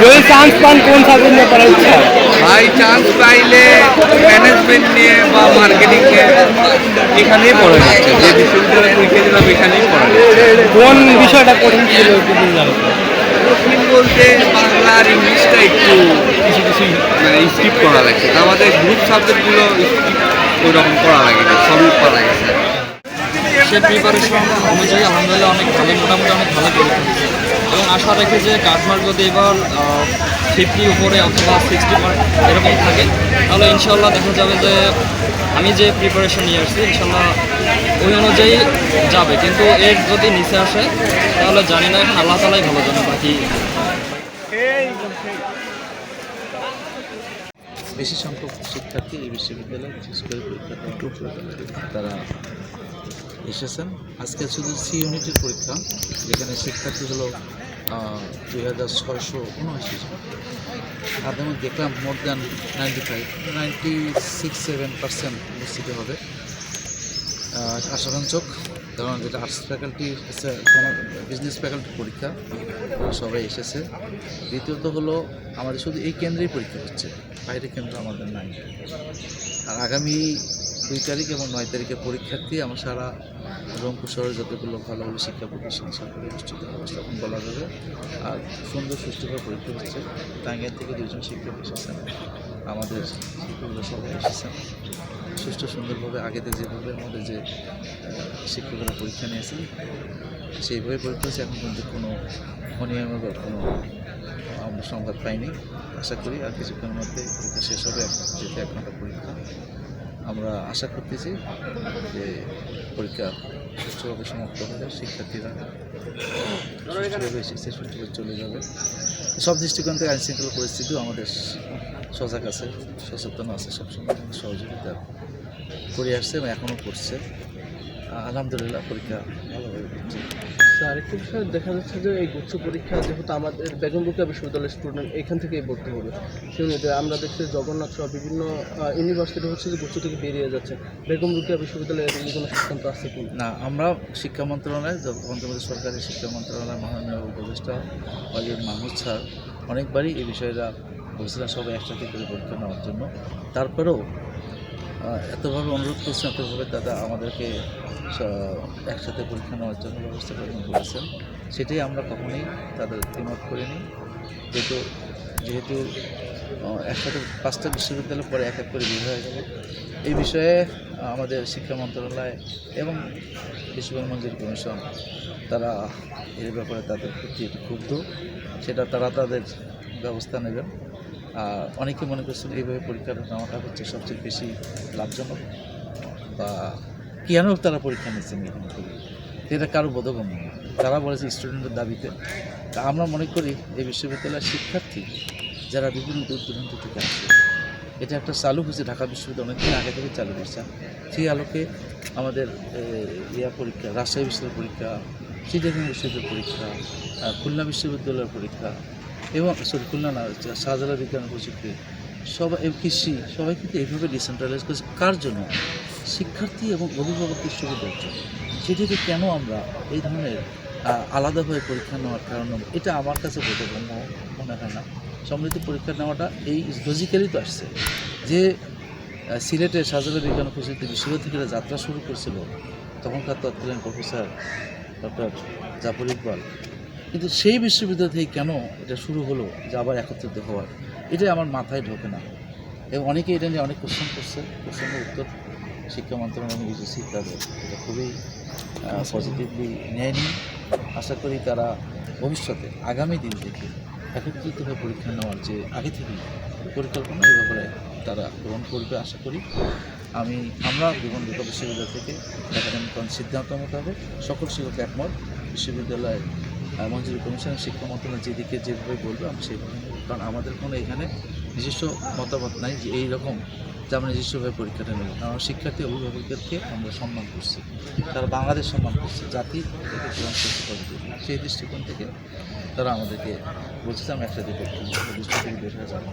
যদি চান্স পান কোন সাবজেক্ট নিয়ে পড়ার ইচ্ছা? ভাই চান্স পাইলে ম্যানেজমেন্ট নিয়ে বা মার্কেটিং নিয়ে এখানেই পড়া যাচ্ছে যে বিশ্ববিদ্যালয়ে পরীক্ষা দিলাম এখানেই পড়া কোন বিষয়টা কঠিন ছিল বলতে বাংলা আর ইংলিশটা একটু কিছু কিছু মানে স্কিপ করা লাগছে। আমাদের গ্রুপ সাবজেক্টগুলো স্কিপ ওই রকম করা লাগে না সবই করা গেছে সে প্রিপারেশন অনুযায়ী আলহামদুলিল্লাহ অনেক ভালো, মোটামুটি অনেক ভালো দিচ্ছে এবং আশা রাখি যে কাঠমার্ক যদি এবার ফিফটি উপরে অথবা সিক্সটি এরকম থাকে, তাহলে ইনশাল্লাহ দেখা যাবে যে আমি যে প্রিপারেশন নিয়ে আসছি ইনশাল্লাহ ওই অনুযায়ী যাবে। কিন্তু এর যদি নিচে আসে, তাহলে জানি না এখন আল্লাহ তালাই ভালো জানে বাকি। বেশি সংখ্যক শিক্ষার্থী এই বিশ্ববিদ্যালয়ে বিশেষ করে পরীক্ষা তারা এসেছেন। আজকে শুধু সি ইউনিটের পরীক্ষা যেখানে শিক্ষার্থী হলো দুই হাজার ছয়শো উনআশি তাদের মধ্যে দেখলাম more than ninety five ninety six seven percent উপস্থিতি হবে। আহ, আশাবাঞ্চক কারণ যেটা আর্টস ফ্যাকাল্টি বিজনেস ফ্যাকাল্টির পরীক্ষা সবাই এসেছে। দ্বিতীয়ত হলো আমাদের শুধু এই কেন্দ্রেই পরীক্ষা হচ্ছে বাইরের কেন্দ্র আমাদের নাই। আর আগামী দুই তারিখ এবং নয় তারিখে পরীক্ষার্থী আমার সারা রংপুর শহরে যতগুলো ভালো ভালো শিক্ষা প্রতিষ্ঠান, সরকারি অনুষ্ঠিত হবে তখন বলা যাবে। আর সুন্দর সুস্থভাবে পরীক্ষা হচ্ছে। টাঙ্গাইল থেকে দুজন শিক্ষক এসেছেন। আমাদের শিক্ষকরা সবাই এসেছেন। সুষ্ঠু সুন্দরভাবে আগেতে যেভাবে আমাদের যে শিক্ষকরা পরীক্ষা নিয়েছেন সেইভাবে পরীক্ষা হচ্ছে। এখন কিন্তু কোনো অনিয়মের বা কোনো আমরা সংবাদ পাইনি। আশা করি আর কিছুক্ষণের মধ্যে পরীক্ষা শেষ হবে। যেহেতু এক ঘণ্টা পরীক্ষা। আমরা আশা করতেছি যে পরীক্ষা সুষ্ঠুভাবে সমাপ্ত হলে শিক্ষার্থীরা সুষ্ঠুভাবে এসেছে সুষ্ঠুভাবে চলে যাবে। সব দৃষ্টিকোণ থেকে আইন শৃঙ্খলা পরিস্থিতিও আমাদের সজাগ আছে, সচেতন আছে, সবসময় সহযোগিতা করে আসছে এবং এখনও করছে। আলহামদুলিল্লাহ, পরীক্ষা ভালোভাবে আরেকটা বিষয়, দেখা যাচ্ছে যে এই গুচ্ছ পরীক্ষা যেহেতু আমাদের বেগম রোকেয়া বিশ্ববিদ্যালয়ের স্টুডেন্ট এখান থেকেই ভর্তি হবে। সেই আমরা দেখছি জগন্নাথ সহ বিভিন্ন ইউনিভার্সিটি হচ্ছে যে গুচ্ছ থেকে বেরিয়ে যাচ্ছে। বেগম রোকেয়া বিশ্ববিদ্যালয়ের এর কোনো সিদ্ধান্ত আছে কি? না, আমরা শিক্ষা মন্ত্রণালয় অন্তর্বর্তী সরকারি শিক্ষা মন্ত্রণালয়, মাননীয় উপদেষ্টা অলিউর মাহমুদ স্যার, অনেকবারই এই বিষয়টা বলছিলেন সবাই একসাথে করে পরীক্ষা নেওয়ার জন্য। তারপরেও এতভাবে অনুরোধ করছেন এতভাবে দাদা আমাদেরকে একসাথে পরীক্ষা নেওয়ার জন্য ব্যবস্থা করে বলেছেন। সেটাই আমরা কখনোই তাদের দ্বিমত করিনি। যেহেতু যেহেতু একসাথে পাঁচটা বিশ্ববিদ্যালয় পরে এক এক করে বের হয়ে গেল এই বিষয়ে আমাদের শিক্ষা মন্ত্রণালয় এবং বিশ্ববিদ্যালয় মঞ্জুরি কমিশন, তারা এর ব্যাপারে তাদের প্রতি ক্ষুব্ধ। সেটা তারা তাদের ব্যবস্থা নেবেন। অনেকে মনে করছেন এইভাবে পরীক্ষাটা নেওয়াটা হচ্ছে সবচেয়ে বেশি লাভজনক বা কেন তারা পরীক্ষা নিচ্ছেন এখানে থেকে? এটা কারও বোধগম্য। তারা বলেছে স্টুডেন্টের দাবিতে। তা আমরা মনে করি এই বিশ্ববিদ্যালয়ের শিক্ষার্থী যারা বিভিন্ন দূর দূরান্ত থেকে আসে, এটা একটা চালু হয়েছে। ঢাকা বিশ্ববিদ্যালয় অনেকদিন আগে থেকে চালু হয়েছে। সেই আলোকে আমাদের ইয়া পরীক্ষা, রাজশাহী বিশ্ববিদ্যালয়ের পরীক্ষা চিটাগাং বিশ্ববিদ্যালয়ের পরীক্ষা খুলনা বিশ্ববিদ্যালয়ের পরীক্ষা এবং সরি খুলনা না হচ্ছে শাহজালাল বিজ্ঞান প্রযুক্তি। সবাই কৃষি সবাই কিন্তু এইভাবে ডিসেন্ট্রালাইজ করেছে। কার জন্য? শিক্ষার্থী এবং অভিভাবকদের সুবিধার জন্য। সেটিতে কেন আমরা এই ধরনের আহ, আলাদাভাবে পরীক্ষা নেওয়ার কারণ এটা আমার কাছে বোধগম্য মনে হয় না। সম্মিলিত পরীক্ষা নেওয়াটা এই লজিক্যালি তো আসছে। যে সিলেটের শাহজালাল বিজ্ঞান প্রযুক্তি বিশ্ববিদ্যালয় থেকে যাত্রা শুরু করেছিল তখনকার তৎকালীন প্রফেসর ডক্টর জাফর ইকবাল। কিন্তু সেই বিশ্ববিদ্যালয় থেকে কেন এটা শুরু হলো যে আবার একত্রিত হওয়ার? এটাই আমার মাথায় ঢোকে না। এবং অনেকে এটা নিয়ে অনেক কোশ্চেন করছে। কোশ্চেনের উত্তর শিক্ষা মন্ত্রণালয় এবং ইউজিসি তাদের। এটা খুবই পজিটিভলি নেয়নি। আশা করি তারা ভবিষ্যতে আগামী দিন থেকে একত্রিতভাবে পরীক্ষা নেওয়ার যে আগে থেকেই পরিকল্পনা এই ব্যাপারে তারা গ্রহণ করবে আশা করি। আমি আমরা বিকল্প বিশ্ববিদ্যালয় থেকে একাডেমিক সিদ্ধান্ত মোতাবেক সকল শিক্ষক একমত। বিশ্ববিদ্যালয় আহ, মঞ্জুরি কমিশন শিক্ষা মন্ত্রণালয় যেদিকে যেভাবে বলবে, আমি সেইভাবে কারণ আমাদের কোনো এখানে নিজস্ব মতামত নাই যে এই রকম যে আমরা নিজস্বভাবে পরীক্ষাটা নেব। কারণ শিক্ষার্থী, অভিভাবকদেরকে আমরা সম্মান করছি। তারা বাংলাদেশ সম্মান করছে, জাতি গ্রহণ করতে পারবে সেই দৃষ্টিকোণ থেকে তারা আমাদেরকে বলছে আমরা একসাথে দৃষ্টি থেকে বের হয়ে যাব